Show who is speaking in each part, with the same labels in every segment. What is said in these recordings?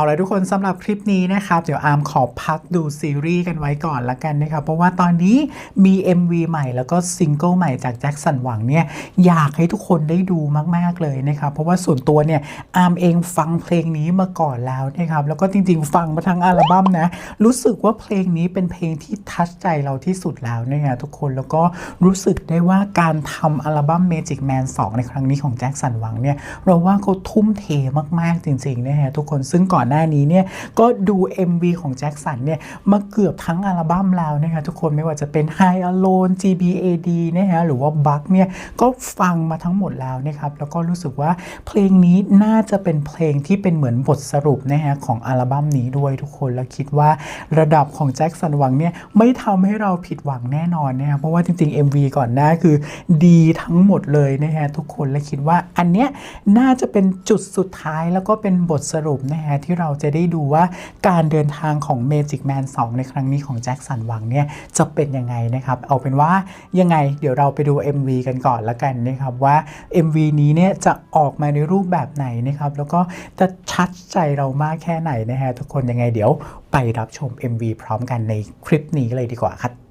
Speaker 1: เอาละทุกคนสำหรับคลิปนี้นะครับเดี๋ยวอาร์มขอพักดูซีรีส์กันไว้ก่อนละกันนะครับ เพราะว่าตอนนี้มี MV ใหม่แล้วก็ซิงเกิลใหม่จากแจ็คสันหวังเนี่ยอยากให้ทุกคนได้ดูมาก ๆ เลยนะครับ เพราะว่าส่วนตัวเนี่ยอาร์มเองฟังเพลงนี้มาก่อนแล้วนะครับ แล้วก็จริง ๆ ฟังมาทั้งอัลบั้มนะ รู้สึกว่าเพลงนี้เป็นเพลงที่ทัชใจเราที่สุดแล้วเนะฮะทุกคนแล้วก็รู้สึกได้ว่าการทำอัลบั้ม Magic Man 2 ในครั้งนี้ของแจ็คสันหวังเนี่ยเราว่าเขาทุ่มเทมากๆจริงๆนะฮะทุกคนซึ่งก่อนหน้านี้เนี่ยก็ดู MV ของแจ็คสันเนี่ยมาเกือบทั้งอัลบั้มแล้วนะฮะทุกคนไม่ว่าจะเป็น High Alone GBAD นะฮะหรือว่า Buck เนี่ยก็ฟังมาทั้งหมดแล้วนะครับแล้วก็รู้สึกว่าเพลงนี้น่าจะเป็นเพลงที่เป็นเหมือนบทสรุปนะฮะของอัลบั้มนี้ด้วยทุกคนแล้วคิดว่าระดับของแจ็คสันหวังเนี่ยไม่ทำให้เราผิดหวังแน่นอนนะครับเพราะว่าจริง ๆ MV ก่อนหน้าคือดีทั้งหมดเลยนะฮะทุกคนและคิดว่าอันเนี้ยน่าจะเป็นจุดสุดท้ายแล้วก็เป็นบทสรุปนะฮะที่เราจะได้ดูว่าการเดินทางของ Magic Man 2 ในครั้งนี้ของแจ็คสันหวังเนี่ยจะเป็นยังไงนะครับ เอาเป็นว่ายังไงเดี๋ยวเราไปดู MV กันก่อนละกันนะครับว่า MV นี้เนี่ยจะออกมาในรูปแบบไหนนะครับแล้วก็จะชัดใจเรามากแค่ไหนนะฮะทุกคนยังไงเดี๋ยวไปรับชม MV พร้อมกันในคลิปนี้เลยดีกว่าครับ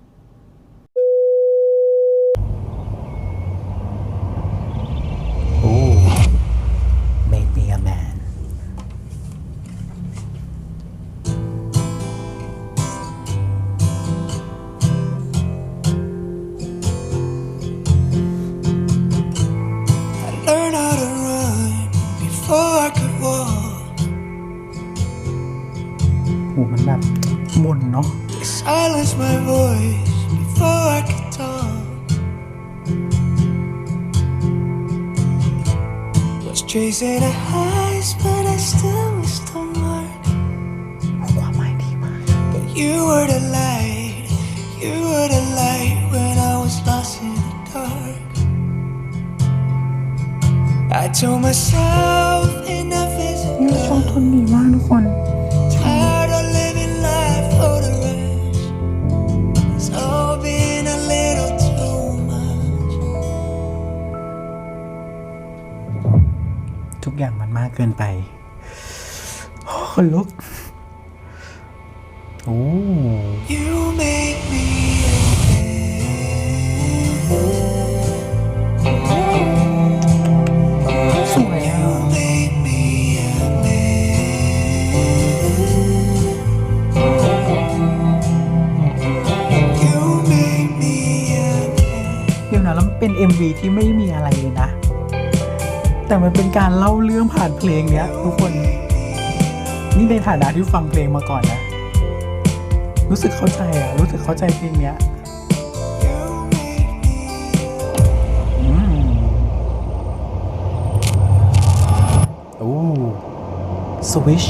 Speaker 1: มุนเนาะ
Speaker 2: Silence my voice before I could talk. Was chasing a highs, but I still missed the mark.
Speaker 1: ความหมายดีมาก
Speaker 2: But you were the light, you were the light when I was lost in the dark. I told myself
Speaker 1: กเกินไปโอ้คนลุกโอ้
Speaker 2: You make me a
Speaker 1: สวยอะ
Speaker 2: make me a man. You make me a
Speaker 1: เดี๋ยวนะแล้วมันเป็น MV ที่ไม่มีอะไรเลยนะ แต่มันเป็นการเล่าเรื่องผ่านเพลงเนี้ยทุกคน นี่ในฐานะที่ฟังเพลงมาก่อนนะ รู้สึกเข้าใจอะ รู้สึกเข้าใจเพลงเนี้ยอืมโอ้สวิช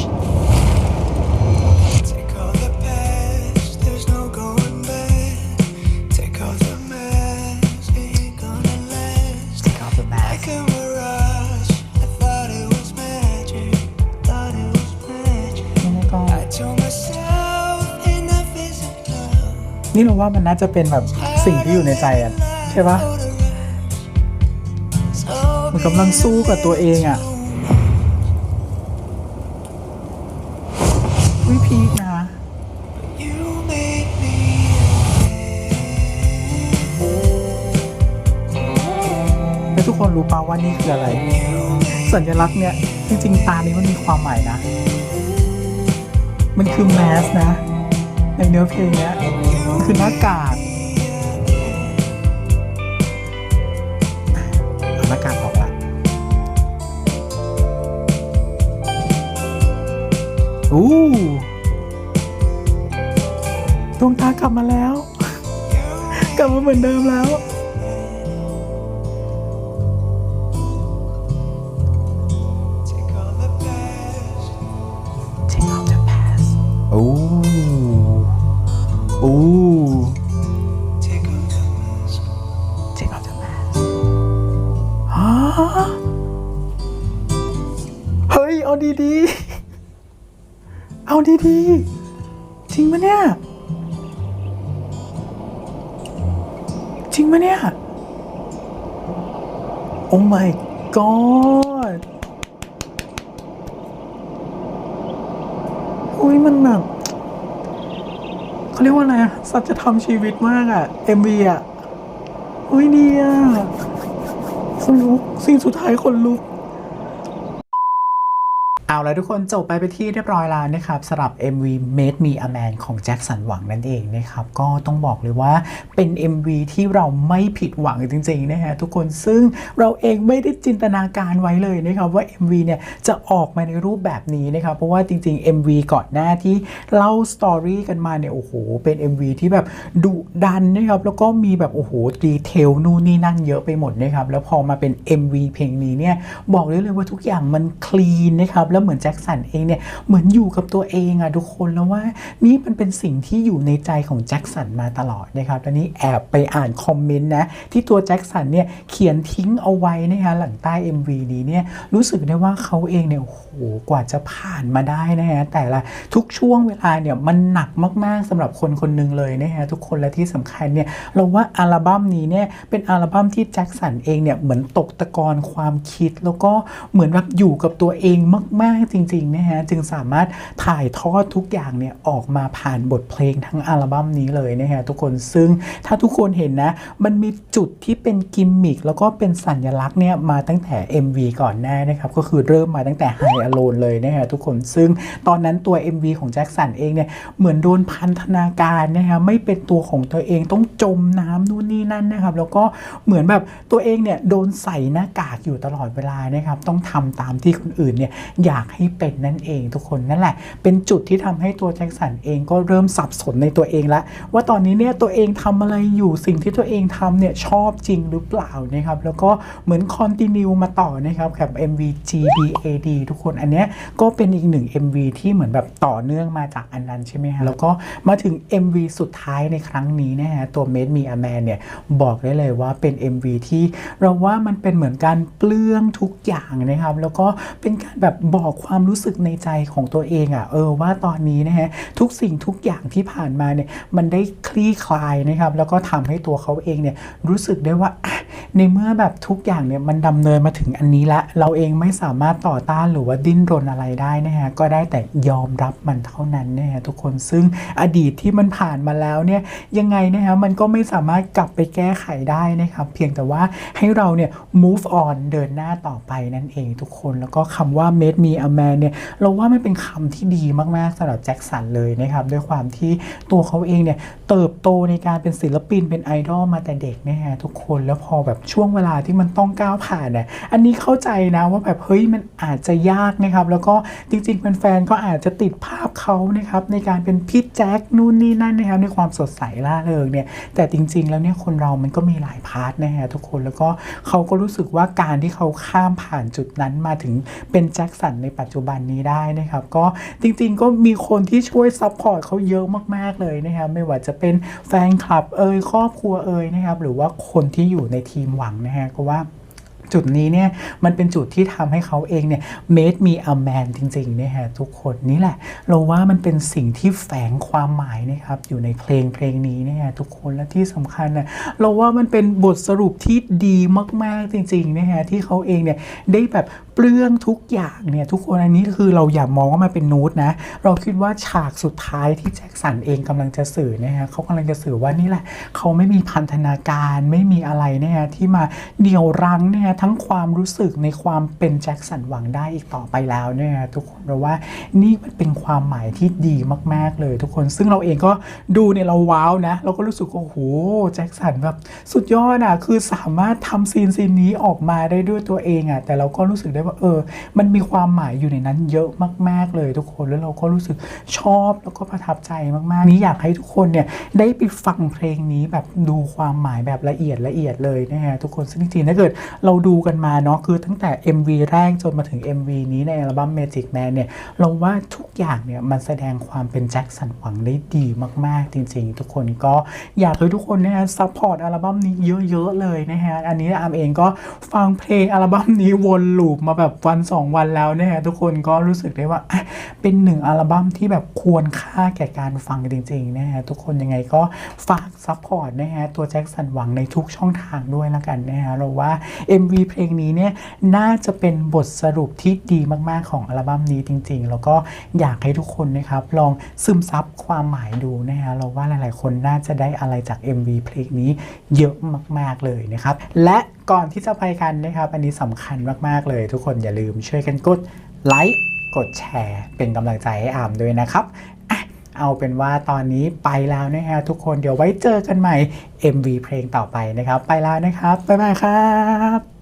Speaker 1: นี่เราว่ามันน่าจะเป็นแบบสิ่งที่อยู่ในใจอะใช่ปะ
Speaker 2: For the rest. So
Speaker 1: มันกำลังสู้กับตัวเองอะวิพีคนะ
Speaker 2: you make me
Speaker 1: แล้วทุกคนรู้ป่าว่านี่คืออะไร สัญลักษณ์เนี่ย จริงๆ ตานี้มันมีความหมายนะ มันคือแมสนะ ในเนื้อเพลงเนี้ยมันคือหน้ากากเอาหน้ากากออกละอู้ดวงตากลับมาแล้ว กลับมาเหมือนเดิมแล้ว เฮ้ย เอาดีๆ เอาดีๆ จริงปะเนี่ย จริงปะเนี่ย โอ้ my god ียกว่าอะไรสัจธรรมชีวิตมากอะ MV อะเฮ้ยดีอะคนลุกสิ่งสุดท้ายคนลุก เอาแล้วทุกคนจบไปไปที่เรียบร้อยแล้วนะครับสำหรับ MV Made Me a Man ของแจ็คสันหวังนั่นเองนะครับก็ต้องบอกเลยว่าเป็น MV ที่เราไม่ผิดหวังจริงๆนะฮะทุกคนซึ่งเราเองไม่ได้จินตนาการไว้เลยนะครับว่า MV เนี่ยจะออกมาในรูปแบบนี้นะครับเพราะว่าจริง ๆ MV ก่อนหน้าที่เล่าสตอรี่กันมาเนี่ยโอ้โหเป็น MV ที่แบบดุดันนะครับแล้วก็มีแบบโอ้โหดีเทลนู่นนี่นั่นเยอะไปหมดนะครับแล้วพอมาเป็น MV เพลงนี้เนี่ยบอกได้เลยว่าทุกอย่างมันคลีนนะครับแล้วเหมือนแจ็คสันเองเนี่ยเหมือนอยู่กับตัวเองอะทุกคนแล้วว่านี่มันเป็นสิ่งที่อยู่ในใจของแจ็คสันมาตลอดนะครับแล้วนี่แอบไปอ่านคอมเมนต์นะที่ตัวแจ็คสันเนี่ยเขียนทิ้งเอาไว้นะคะหลังใต้ MV นี้เนี่ยรู้สึกได้ว่าเขาเองเนี่ยโอ้โหกว่าจะผ่านมาได้นะฮะแต่ละทุกช่วงเวลาเนี่ยมันหนักมากๆสำหรับคนคนหนึ่งเลยนะฮะทุกคนและที่สำคัญเนี่ยเราว่าอัลบั้มนี้เนี่ยเป็นอัลบั้มที่แจ็คสันเองเนี่ยเหมือนตกตะกอนความคิดแล้วก็เหมือนแบบอยู่กับตัวเองมากๆจริงๆนะฮะจึงสามารถถ่ายทอดทุกอย่างเนี่ยออกมาผ่านบทเพลงทั้งอัลบั้มนี้เลยนะฮะทุกคนซึ่งถ้าทุกคนเห็นนะ มันมีจุดที่เป็นกิมมิคแล้วก็เป็นสัญลักษณ์เนี่ยมาตั้งแต่ MV ก่อนหน้านะครับก็คือเริ่มมาตั้งแต่ High Alone เลยนะฮะทุกคนซึ่งตอนนั้นตัว MV ของแจ็คสันเองเนี่ยเหมือนโดนพันธนาการนะฮะไม่เป็นตัวของตัวเองต้องจมน้ำนู่นนี่นั่นนะครับ แล้วก็เหมือนแบบตัวเองเนี่ยโดนใส่หน้ากากอยู่ตลอดเวลานะครับต้องทำตามที่คนอื่นเนี่ยอยากให้เป็นนั่นเองทุกคนนั่นแหละ เป็นจุดที่ทำให้ตัวแจ็คสันเองก็เริ่มสับสนในตัวเองแล้ว ว่าตอนนี้เนี่ยตัวเองทำอะไรอยู่สิ่งที่ตัวเองทำเนี่ยชอบจริงหรือเปล่านะครับแล้วก็เหมือนคอนติเนียมาต่อนะครับกับ MV GBAD ทุกคนอันเนี้ยก็เป็นอีกหนึ่ง MV ที่เหมือนแบบต่อเนื่องมาจากอันนั้นใช่ไหมฮะแล้วก็มาถึง MV สุดท้ายในครั้งนี้นะฮะตัว Made Me a Man เนี่ยบอกได้เลยว่าเป็น MV ที่เราว่ามันเป็นเหมือนการเปลื้องทุกอย่างนะครับ แล้วก็เป็นการแบบบอกความรู้สึกในใจของตัวเองอะ่ะเออว่าตอนนี้นะฮะทุกสิ่งทุกอย่างที่ผ่านมาเนี่ยมันได้คลี่คลายนะครับแล้วก็ทำให้ตัวเขาเองเนี่ยรู้สึกได้ว่าอะ ในเมื่อแบบทุกอย่างเนี่ยมันดำเนินมาถึงอันนี้ละ เราเองไม่สามารถต่อต้านหรือว่าดิ้นรนอะไรได้นะฮะก็ได้แต่ยอมรับมันเท่านั้นนะฮะทุกคนซึ่งอดีตที่มันผ่านมาแล้วเนี่ยยังไงนะฮะมันก็ไม่สามารถกลับไปแก้ไขได้นะครับ เพียงแต่ว่าให้เราเนี่ย move on เดินหน้าต่อไปนั่นเองทุกคนแล้วก็คำว่า made me a man เนี่ยเราว่ามันเป็นคำที่ดีมาก ๆสำหรับแจ็คสันเลยนะครับ ด้วยความที่ตัวเขาเองเนี่ย เติบโตในการเป็นศิลปินเป็นไอดอลมาแต่เด็กนะฮะทุกคนแล้วพอแบบช่วงเวลาที่มันต้องก้าวผ่านเนี่ยอันนี้เข้าใจนะว่าแบบเฮ้ยมันอาจจะยากนะครับ แล้วก็จริงๆแฟนๆก็อาจจะติดภาพเขานะครับในการเป็นพี่แจ็คนู่นนี่นั่นนะครับในความสดใสล่าเริงเนี่ยแต่จริง ๆ แล้วเนี่ยคนเรามันก็มีหลายพาร์ทนะฮะทุกคนแล้วก็เขาก็รู้สึกว่าการที่เขาข้ามผ่านจุดนั้นมาถึงเป็นแจ็คสันในปัจจุบันนี้ได้นะครับ ก็จริง ๆ ก็มีคนที่ช่วยซัพพอร์ตเขาเยอะมากๆเลยนะครับไม่ว่าจะเป็นแฟนคลับเอ่ยครอบครัวเอ่ยนะครับหรือว่าคนที่อยู่ในทีมหวังนะฮะก็ว่าจุดนี้เนี่ยมันเป็นจุดที่ทำให้เขาเองเนี่ย made me a man จริงๆเนี่ยฮะทุกคนนี่แหละ เราว่ามันเป็นสิ่งที่แฝงความหมายนะครับอยู่ในเพลงเพลงนี้เนี่ยฮะทุกคนและที่สำคัญนะเราว่ามันเป็นบทสรุปที่ดีมากๆจริงๆนะฮะที่เขาเองเนี่ยได้แบบ เปลื้องทุกอย่างเนี่ยทุกคนอันนี้คือเราอย่ามองว่ามันเป็นนูตนะ เราคิดว่าฉากสุดท้ายที่แจ็คสันเองกำลังจะสื่อนะฮะเขากำลังจะสื่อว่านี่แหละ เขาไม่มีพันธนาการไม่มีอะไรเนะฮะที่มาเดี่ยวรั้งเนะฮะทั้งความรู้สึกในความเป็นแจ็คสันหวังได้อีกต่อไปแล้วเนี่ยทุกคนเราว่านี่มันเป็นความหมายที่ดีมาก ๆเลยทุกคนซึ่งเราเองก็ดูเนี่ยเราว้าวนะ เราก็รู้สึกว่าโอ้โหแจ็คสันแบบสุดยอดอะคือสามารถทำซีนซีนนี้ออกมาได้ด้วยตัวเองอะแต่เราก็รู้สึกได้ว่าเออ มันมีความหมายอยู่ในนั้นเยอะมาก ๆเลยทุกคนแล้วเราก็รู้สึกชอบแล้วก็ประทับใจมากๆ นี้อยากให้ทุกคนเนี่ยได้ไปฟังเพลงนี้แบบดูความหมายแบบละเอียดละเอียดเลยนะฮะทุกคนซึ่งจริงๆถ้าเกิดเราดูกันมาเนาะคือตั้งแต่ MV แรกจนมาถึง MV นี้ในอัลบั้ม Magic Man เนี่ยเราว่าทุกอย่างเนี่ยมันแสดงความเป็นแจ็คสันหวังได้ดีมาก ๆ จริง ๆ ทุกคนก็อยากให้ทุกคนนะฮะซัพพอร์ตอัลบั้มนี้เยอะ ๆ เลยนะฮะอันนี้อาร์มเองก็ฟังเพลงอัลบั้มนี้วนลูปมาแบบวันสองวันแล้วเนี่ยทุกคนก็รู้สึกได้ว่าเป็นหนึ่งอัลบั้มที่แบบควรค่าแก่การฟังจริงๆนะฮะทุกคนยังไงก็ฝากซัพพอร์ตนะฮะตัวแจ็คสันหวังในทุกช่องทางด้วยละกันนะฮะเราว่า MV เพลงนี้เนี่ยน่าจะเป็นบทสรุปที่ดีมากๆของอัลบั้มนี้จริง ๆ แล้วก็อยากให้ทุกคนนะครับลองซึมซับความหมายดูนะฮะเราว่าหลายๆคนน่าจะได้อะไรจาก MV เพลงนี้เยอะมาก ๆเลยนะครับและ ก่อนที่จะไปกันนะครับ อันนี้สำคัญมากๆเลย ทุกคนอย่าลืมช่วยกันกดไลค์กดแชร์ เป็นกำลังใจให้อามด้วยนะครับเอาเป็นว่าตอนนี้ไปแล้วนะฮะทุกคนเดี๋ยวไว้เจอกันใหม่ MV เพลงต่อไปนะครับ ไปแล้วนะครับ บ๊ายบายครับ